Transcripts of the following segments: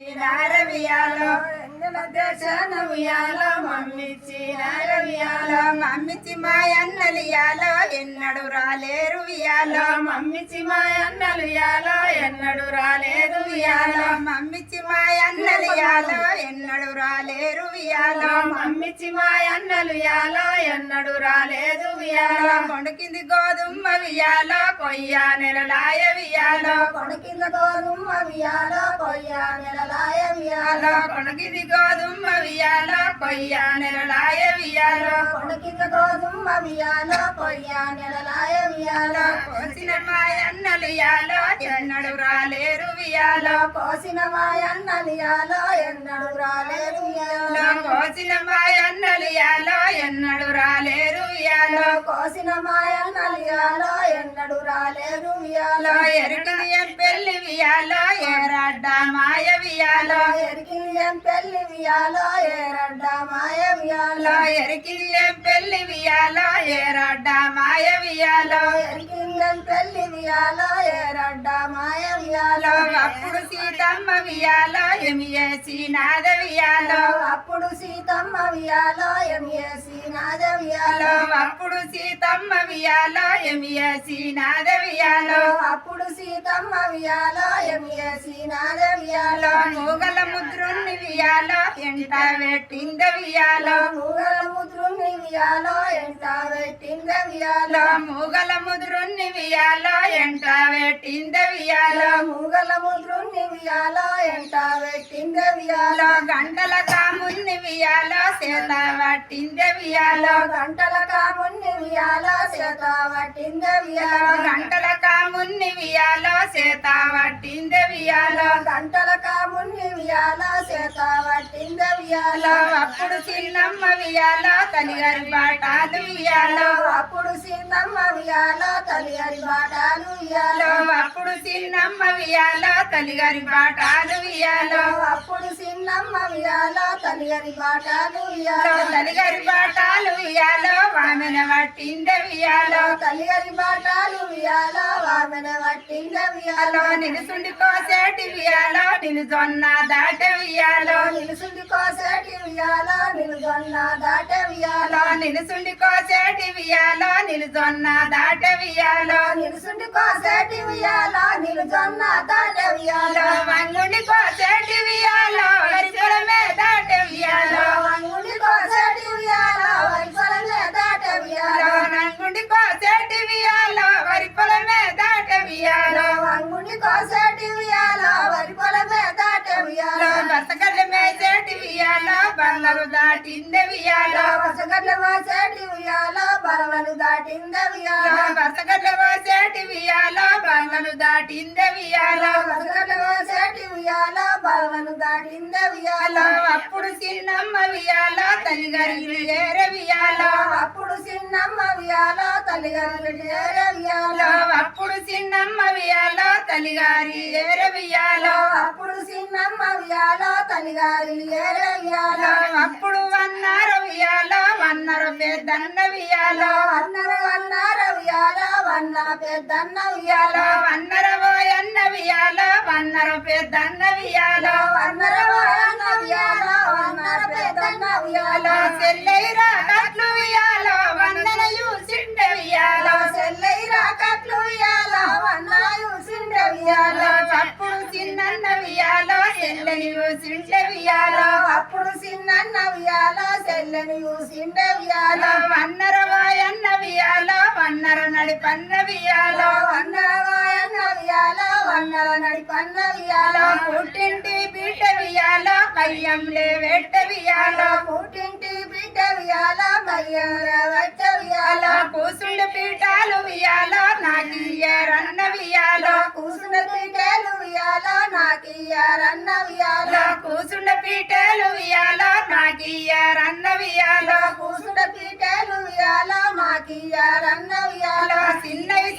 నారవియాలో ఎంగిన దేశాన ఉయ్యాలో మమ్మిచ్చి నారవియాలో మమ్మిచ్చి మా అన్నలియాలో ఎన్నడు రాలేరు వియాలో మమ్మిచ్చి మా అన్నలియాలో ఎన్నడు రాలేదు మమ్మిచ్చి మా అన్నలియాలో ఎన్నడు రాలేరు వియాలో. మమ్మిచ్చి మా అన్నలియాలో ఎన్నడు రాలేదు వియాలో. కొడుకింది గోధుమ వియాలో. కొయ్య నెలలాయ వియాలో. కొడుకింద గోధుమ వియాలో. కొయ్య నెలలాయ వియాలో. కొడుకింది గోధుమ వియాలో. కొయ్య నెలలాయ వియాలో. కొడుకింద గోధుమ వియాలో. కొయ్య నెలలాయ వియాలో. కోసిన మా అన్నలియాలో ఎన్నడు రాలేరు వియాలో కోసిన మాయన్నలియాలో ఎన్నడు రాలేదు వియాలో. కోసిన మా అన్నలియాలో ఎన్నడు రాలేరు వియాలో. కోసిన మాయన్నలియాలో ఎన్నడు రాలేదు వియాలో ఎరుకని పెళ్ళి వియాలో ఏరాడ్డ మాయ వియాలో. ఎరికిల్యం పెళ్ళి వియాలో ఏరడ్డ మాయ వియాలో. ఎరికిల్యం పెళ్ళి వియాలో ఏరాడ్డ మాయ వియాలో. ఎరికిల్యం పెళ్ళి వియాలో ఏరడ్డ మాయ వియాలో. అప్పుడు సీతమ్మ వియాలో ఎమియేసి నాద వియాలో. అప్పుడు సీతమ్మ వియాలో ఎంఏసి నాద వియాలో. అప్పుడు సీతమ్మ వియాలో ఎమియేసి నాద వియాలో. అప్పుడు సీతమ్మ వియాలో ఎంఏసి నాద వియాలో. మూగల ముద్రుణ్ణి వియాలో ఎంట పెట్టింద వియాలో. మూగల ముద్రుణ్ణి వియాలో ఎంట పెట్టింద వియాలో. మూగల ముద్రుణ్ణి వియాలో ఎంట పెట్టింద వియాలో. మూగల ముద్రుణ్ణి వియాలో ఎంట పెట్టింద వియాలో. గంటల కాముణ్ణి వియాలో సేత పట్టింద వియాలో. గంటల కాముణ్ణి వియాలో సేత పట్టింద వియాలో. గంటల కామున్ని వియాలో సేత పట్టింద వియాలో. గంటల కాముని వియాలో చేత పట్టింద వియాలో. అప్పుడు చిన్నమ్మ వియాలో తలిగారి బాటాలు వియాలో. అప్పుడు సీతమ్మ వియాలో తల్లి బాటాలు వియాలో. అప్పుడు చిన్నమ్మ వియాలో తలిగారి బాటాలు వియాలో. అప్పుడు సిన్నమ్మ వియాలో తల్లి బాటాలు వియాలో. తలిగారి బాటాలు వియాలో వామెన పట్టింద వియాలో. తల్లి బాటాలు వియాలో. వియాలో నిలుసుండి కోసేటి వియాలో నిలుజొన్న దాట వియాలో నిలుసుండి కోసేటి వియాలో నిలుగొన్న దాట వియాలో నిలుసుండి కోసేటి వియాలో నిలుజొన్న దాట వియాలో నిలుసుండి కోసేటి వియాలో నిలుగొన్న దాట వియాలో వంగుండి కోసేటి వియాలో వరిపురమే దాట వియాలో వంగుడి కోసేటి వియాలో బందరు దాటిందే వియాలో వసగడ్ల వాసేటి వియాలో బలవలు దాటింద వియాలో బతకల్ల పోసేటి వియాలో బందరు దాటిందే వియాలో వసగడ్ల వాసేటి వియాలో బలవలు దాటింద వియాలో అప్పుడు చిన్నమ్మ వియాలో తల్లిగారి ఏర వియాలో అప్పుడు చిన్నమ్మ వియాలో తల్లిగారు వియాలో అప్పుడు తల్లిగారి ఏర వియాలో అప్పుడు చిన్నమ్మ వియాలో తల్లిగారి ఏరే వియాలో అప్పుడు వన్నారు వియాలో వన్నరు పెద్దన్న వియాలో అన్నర వన్నర వియాలో వన్న పెద్దన్న వియాలో వన్నర పోయన్న వియాలో వన్నరు పెద్దన్న వియాలో వన్నర వన్న వియాలో వన్నర పెద్దన్న వియాలో చెల్లైరా చెల్లని చూసిండ అప్పుడు చిన్నన్న వియాలో చెల్లని సిండ వియాలో వన్నర వాయన్న వియాలో వన్నర నడిపన్న వియాలో వన్నర వాయన్న వన్నర నడిపన్న వియాలో పుట్టింటి బిడ్డ వియాలో కయ్యంలే వెట్ట వియాలో పుట్టింటి బిడ్డ వియాలో మయ్యర వచ్చ వియాలో కూసుండు పీఠాలు వియాలో నాకియ్యారన్న వియాలో కూసుండ పీటేలు వియాలో నాకియ్యారన్న వియాలో కూసుండ పీఠాలు వియాలో నాకియ్యారన్న వియాలో కూసుండ పీటేలు వియాలో మాకియ్యారన్న వియాలో చిన్నవి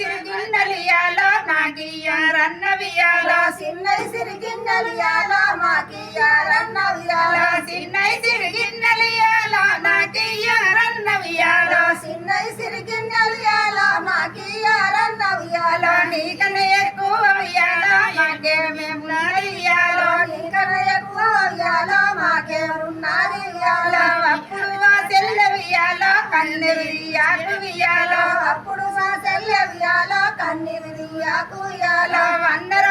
నాకియ్యారన్న వియాలో చిన్నది సిరిగిన్నెలు వియాలో మాకియ్యారన్న వియాలో చిన్నవి చిరుగిన్నెలియాలో నాకియ్యారన్న వియాలో చిన్నది సిరిగిన్నెలు వియాలో మాకియ్యారన్న వియాలో నీకనే ఎక్కువ వియాలో మాకేమేమున్నది వియాలో నీక నీకన్నా ఎక్కువ ఉయ్యాలో మాకెవరున్నారు ఉయ్యాలో అప్పుడు మా చెల్ల వియాలో కన్నె వియాకు వియాలో అప్పుడు మా చెల్లె ఉయ్యాలో కన్నీరు దియ్యాకు ఉయ్యాలో వన్నర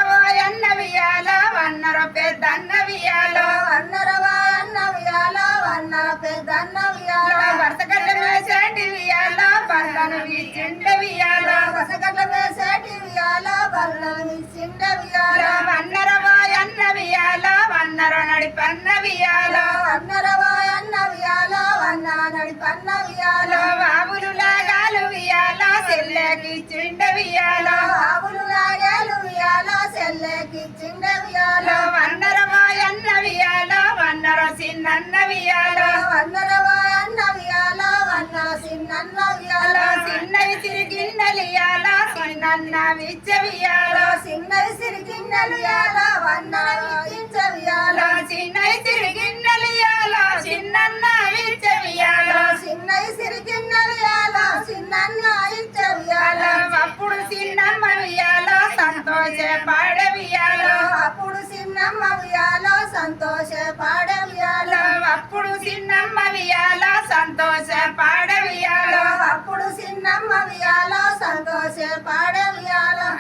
అన్న వియాలో వన్నర పెద్దన్న వియాలో వన్నరవా అన్న ఉయ్యాలో వన్నర పెద్దన్న ఉయ్యాలో వరసగడ్డ వేసేటి వియాలో బల్లను విచ్చిండ వియాలో వసగడ్ల వేసేటి ఉయ్యాలో బల్లను ఇచ్చిండ ఉయ్యాలో వన్నర అన్న వియాలో వన్నర నడిపన్న వియాలో వన్నరవా అన్న ఉయ్యాలో వన్నర నడిపన్న ఉయ్యాలో బాబులు లాగాలు వియాలో చెల్లెకి చిండ వియాలో ఆవులు లాగేలు ఉయ్యాలో చెల్లెకి చిండ ఉయ్యాలో వన్నర అన్న వియాలో వన్నర చిన్నన్న వియాలో వన్నరవా అన్న ఉయ్యాలో చిన్నన్న విచ్చవియాలో సిన్నవి సిరిగిన్నెలు ఉయ్యాలో వన్నర విచ్చించవియాలో చిన్నవి తిరిగిన్నలియాలో చిన్నన్న విచ్చవియాలో చిన్నవి సిరిగిన్నెలు ఉయ్యాలో చిన్నన్న ఇచ్చవియాలో అప్పుడు చిన్నమ్మ వియాలో సంతోష పాడవియాలో అప్పుడు చిన్నమ్మ ఉయ్యాలో సంతోష పాడవియాలో అప్పుడు చిన్నమ్మ వియాలో సంతోష పాడవియాలో సిన్నమ్మ వియాలో సంతోష పాడవియాలో